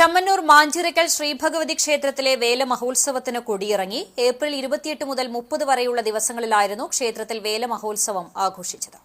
ചമ്മന്നൂർ മാഞ്ചിറക്കൽ ശ്രീഭഗവതി ക്ഷേത്രത്തിലെ വേല മഹോത്സവത്തിന് കൊടിയിറങ്ങി ഏപ്രിൽ ഇരുപത്തിയെട്ട് മുതൽ മുപ്പത് വരെയുള്ള ദിവസങ്ങളിലായിരുന്നു ക്ഷേത്രത്തിൽ വേല മഹോത്സവം ആഘോഷിച്ചത്.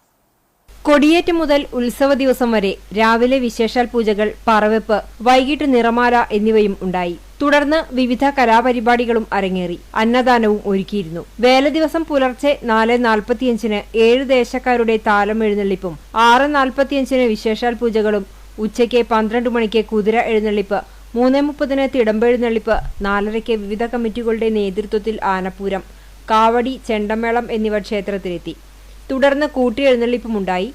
കൊടിയേറ്റ് മുതൽ ഉത്സവ ദിവസം വരെ രാവിലെ വിശേഷാൽ പൂജകൾ പറവെപ്പ് വൈകിട്ട് നിറമാല എന്നിവയും ഉണ്ടായി. തുടർന്ന് വിവിധ കലാപരിപാടികളും അരങ്ങേറി. അന്നദാനവും ഒരുക്കിയിരുന്നു. വേല ദിവസം പുലർച്ചെ നാല് നാൽപ്പത്തിയഞ്ചിന് ഏഴ് ദേശക്കാരുടെ താലം എഴുന്നള്ളിപ്പും ആറ് നാൽപ്പത്തിയഞ്ചിന് വിശേഷാൽ പൂജകളും ഉച്ചയ്ക്ക് പന്ത്രണ്ട് മണിക്ക് കുതിര എഴുന്നള്ളിപ്പ് മൂന്നേ മുപ്പതിന് തിടമ്പെഴുന്നള്ളിപ്പ് നാലരയ്ക്ക് വിവിധ കമ്മിറ്റികളുടെ നേതൃത്വത്തിൽ ആനപ്പൂരം കാവടി ചെണ്ടമേളം എന്നിവ ക്ഷേത്രത്തിലെത്തി. തുടർന്ന് കൂട്ടിയെഴുന്നള്ളിപ്പുമുണ്ടായി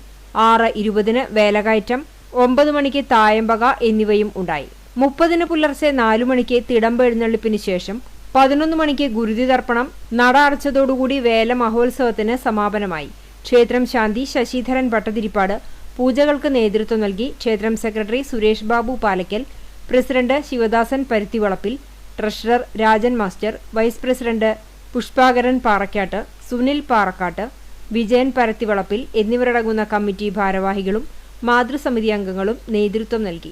ആറ് ഇരുപതിന് വേലകയറ്റം ഒമ്പത് മണിക്ക് തായമ്പക എന്നിവയും ഉണ്ടായി. മുപ്പതിന് പുലർച്ചെ നാലു മണിക്ക് തിടമ്പെഴുന്നള്ളിപ്പിന് ശേഷം പതിനൊന്ന് മണിക്ക് ഗുരുതി തർപ്പണം നട അടച്ചതോടുകൂടി വേല മഹോത്സവത്തിന് സമാപനമായി. ക്ഷേത്രം ശാന്തി ശശിധരൻ ഭട്ടതിരിപ്പാട് പൂജകൾക്ക് നേതൃത്വം നൽകി ക്ഷേത്രം secretary Suresh Babu Palakkal president Sivadasan Paruthivalappil treasurer Rajan master vice president Pushpakaran Parakkattu Sunil Parakkattu Vijayan Parathivalappil എന്നിവരടങ്ങുന്ന കമ്മിറ്റി ഭാരവാഹികളും മാതൃസമിതി അംഗങ്ങളും നേതൃത്വം നൽകി.